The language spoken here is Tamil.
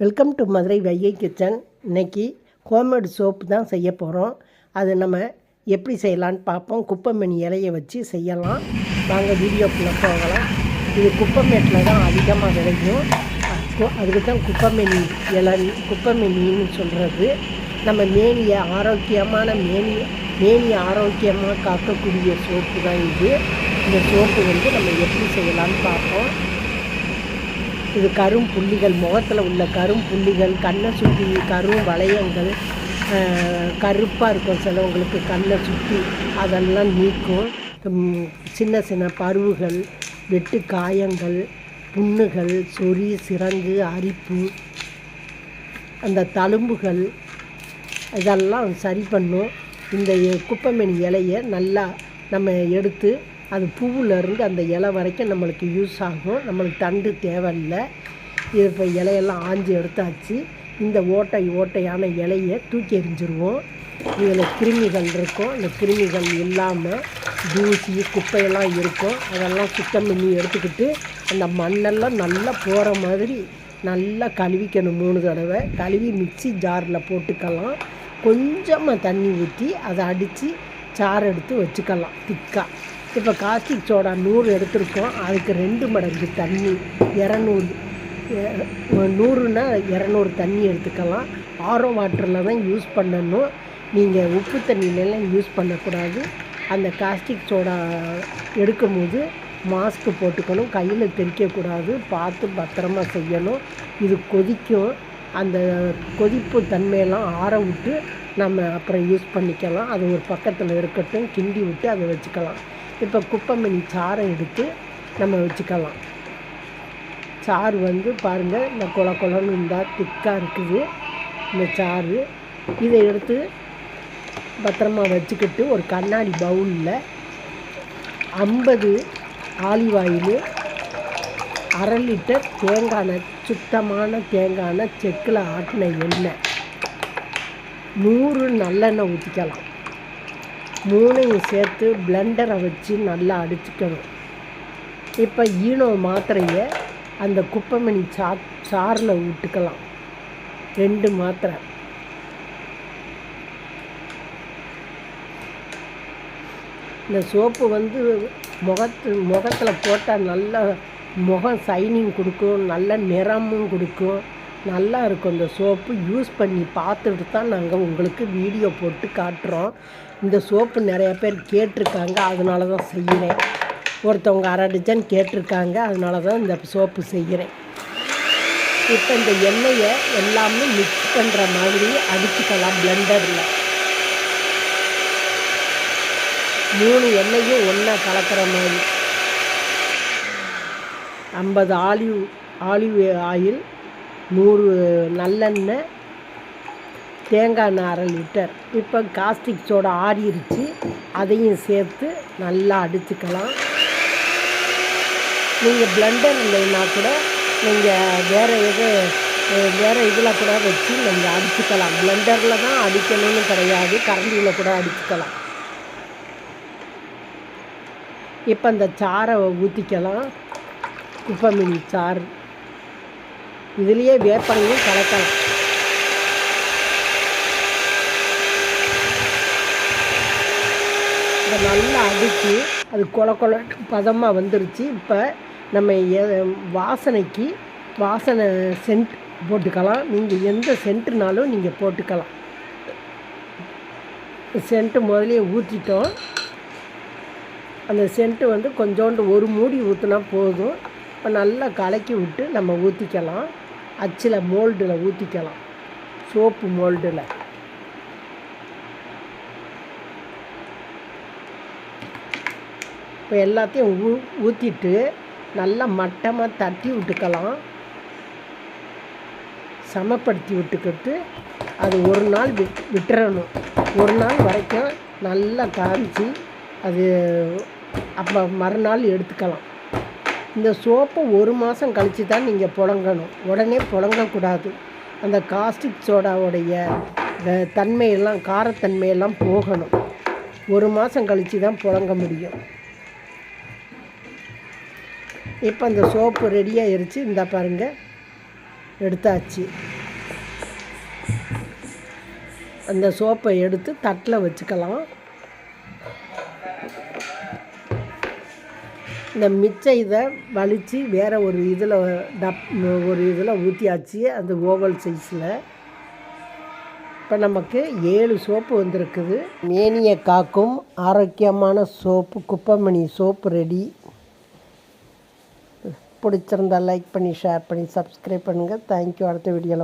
வெல்கம் டு மதுரை வையை கிச்சன் இன்னைக்கு ஹோம்மேடு சோப்பு தான் செய்ய போகிறோம் அது நம்ம எப்படி செய்யலான்னு பார்ப்போம். குப்பைமணி இலையை வச்சு செய்யலாம். வாங்க வீடியோக்குள்ளே போகலாம். இது குப்பைமேட்டில் தான் அதிகமாக விளையும். அதுக்கு தான் குப்பைமணி இலை குப்பைமணின்னு சொல்கிறது நம்ம மேனியை ஆரோக்கியமான மேனி மேனி ஆரோக்கியமாக காக்கக்கூடிய சோப்பு தான் இது. இந்த சோப்பு வந்து நம்ம எப்படி செய்யலான்னு பார்ப்போம். இது கரும் புள்ளிகள் முகத்தில் உள்ள கரும் புள்ளிகள் கண்ணை சுற்றி கரும் வளையங்கள் கருப்பாக இருக்கும் சிலவங்களுக்கு கண்ணை சுற்றி அதெல்லாம் நீக்கும். சின்ன சின்ன பருவுகள் வெட்டு காயங்கள் புண்ணுகள் சொறி சிறங்கு அரிப்பு அந்த தழும்புகள் இதெல்லாம் சரி பண்ணும். இந்த எ- இலையை நல்லா நம்ம எடுத்து அது பூவுலேருந்து அந்த இலை வரைக்கும் நம்மளுக்கு யூஸ் ஆகும். நம்மளுக்கு தண்டு தேவையில்லை. இது இப்போ இலையெல்லாம் ஆஞ்சி எடுத்தாச்சு. இந்த ஓட்டை ஓட்டையான இலையை தூக்கி எறிஞ்சிருவோம். இதில் கிருமிகள் இருக்கும். அந்த கிருமிகள் இல்லாமல் தூசி குப்பையெல்லாம் இருக்கும். அதெல்லாம் சுத்தம் பண்ணி எடுத்துக்கிட்டு அந்த மண்ணெல்லாம் நல்லா போகிற மாதிரி நல்லா கழுவிக்கணும் மூணு தடவை. கழுவி மிக்சி ஜாரில் போட்டுக்கலாம். கொஞ்சமாக தண்ணி ஊற்றி அதை அடித்து சாறு எடுத்து வச்சுக்கலாம். திக்காக இப்போ காஸ்டிக் சோடா நூறு எடுத்திருக்கோம். அதுக்கு ரெண்டு மடங்கு தண்ணி இரநூறு. நூறுனா இரநூறு தண்ணி எடுத்துக்கலாம். ஆரோ வாட்டரில் தான் யூஸ் பண்ணணும். நீங்கள் உப்பு தண்ணியிலலாம் யூஸ் பண்ணக்கூடாது. அந்த காஸ்டிக் சோடா எடுக்கும்போது மாஸ்க்கு போட்டுக்கணும். கையில் தெறிக்கக்கூடாது. பார்த்து பத்திரமா செய்யணும். இது கொதிக்கும். அந்த கொதிப்பு தன்மையெல்லாம் ஆற விட்டு நம்ம அப்புறம் யூஸ் பண்ணிக்கலாம். அது ஒரு பக்கத்தில் இருக்கட்டும். கிண்டி விட்டு அதை வச்சுக்கலாம். இப்போ குப்பைமணி சாறை எடுத்து நம்ம வச்சுக்கலாம். சாறு வந்து பாருங்கள் இந்த குள குளம்னு இருந்தால் திக்காக இருக்குது. இந்த சாறு. இதை எடுத்து பத்திரமா வச்சுக்கிட்டு ஒரு கண்ணாடி பவுலில் ஐம்பது ஆலிவ் ஆயில் அரை லிட்டர் தேங்காய் சுத்தமான தேங்காய் செக்கில் ஆட்டின எண்ணெய். நூறு நல்லெண்ணெய் ஊற்றிக்கலாம் மூணையும் சேர்த்து பிளெண்டரை வச்சு நல்லா அடிச்சுக்கணும். இப்போ ஈனோ மாத்திரையை அந்த குப்பைமணி சா சாரில் விட்டுக்கலாம் ரெண்டு மாத்திரை. இந்த சோப்பு வந்து முகத்து முகத்தில் போட்டால் நல்லா முகம் சைனிங் கொடுக்கும் நல்ல நிறமும் கொடுக்கும். நல்லா இருக்கும் இந்த சோப்பு. யூஸ் பண்ணி பார்த்துட்டு தான் நாங்கள் உங்களுக்கு வீடியோ போட்டு காட்டுறோம். இந்த சோப்பு நிறைய பேர் கேட்டிருக்காங்க அதனால தான் செய்கிறேன். ஒருத்தவங்க அரை டிஜன் கேட்டிருக்காங்க அதனால தான் இந்த சோப்பு செய்கிறேன். இப்போ இந்த எண்ணெயை எல்லாமே மிக்ஸ் பண்ணுற மாதிரி அடிச்சுக்கலாம் பிளெண்டரில் மூணு எண்ணெயும் ஒன்றா கலக்கிற மாதிரி. ஐம்பது ஆலிவ் ஆலிவ் ஆயில் நூறு நல்லெண்ணெய் தேங்காய் எண்ணெய் அரை லிட்டர். இப்போ காஸ்டிக் சோடா ஆறிடுச்சு அதையும் சேர்த்து நல்லா அடிச்சுக்கலாம். நீங்கள் பிளண்டர் இல்லைன்னா கூட நீங்கள் வேறு எது வேறு இதில் கூட வச்சு நீங்கள் அடிச்சுக்கலாம். பிளண்டரில் தான் அடிக்கணும்னு கிடையாது. கரண்டியில் கூட அடிச்சுக்கலாம். இப்போ அந்த சாறை ஊற்றிக்கலாம் குப்பைமீன் சாறு. இதுலேயே வேப்பனையும் கலக்கலாம். இதை நல்லா அடித்து அது கொல கொல பதமாக வந்துருச்சு. இப்போ நம்ம எ- வாசனைக்கு வாசனை சென்ட் போட்டுக்கலாம். நீங்கள் எந்த சென்ட்டுனாலும் நீங்கள் போட்டுக்கலாம். சென்ட்டு முதலே ஊற்றிட்டோம் அந்த சென்ட்டு வந்து கொஞ்சோண்டு ஒரு மூடி ஊற்றினா போதும். இப்போ நல்லா கலக்கி விட்டு நம்ம ஊற்றிக்கலாம் அச்சில் மோல்டில் ஊற்றிக்கலாம் சோப்பு மோல்டில். இப்போ எல்லாத்தையும் ஊ ஊற்றிட்டு நல்லா மட்டமாக தட்டி விட்டுக்கலாம். சமப்படுத்தி விட்டுக்கிட்டு அது ஒரு நாள் விட் விட்டுறணும். ஒரு நாள் வரைக்கும் நல்லா காமிச்சு அது அப்போ மறுநாள் எடுத்துக்கலாம். இந்த சோப்பை ஒரு மாதம் கழித்து தான் நீங்கள் புழங்கணும். உடனே புழங்கக்கூடாது. அந்த காஸ்டிக் சோடாவுடைய தன்மையெல்லாம் காரத்தன்மையெல்லாம் போகணும். ஒரு மாதம் கழித்து தான் புழங்க முடியும். இப்போ அந்த சோப்பு ரெடியாக எரிச்சு இந்த பாருங்கள் எடுத்தாச்சு. அந்த சோப்பை எடுத்து தட்டில் வச்சுக்கலாம். இந்த மிச்ச இதை வலித்து வேறு ஒரு இதில் டப் ஒரு இதில் ஊற்றியாச்சு அந்த ஓவல் சைஸில் இப்போ நமக்கு ஏழு சோப்பு வந்திருக்குது. மேனியை காக்கும் ஆரோக்கியமான சோப்பு குப்பைமணி சோப்பு ரெடி பிடிச்சிருந்தா லைக் பண்ணி ஷேர் பண்ணி சப்ஸ்கிரைப் பண்ணுங்கள் தேங்க்யூ அடுத்த வீடியோவில்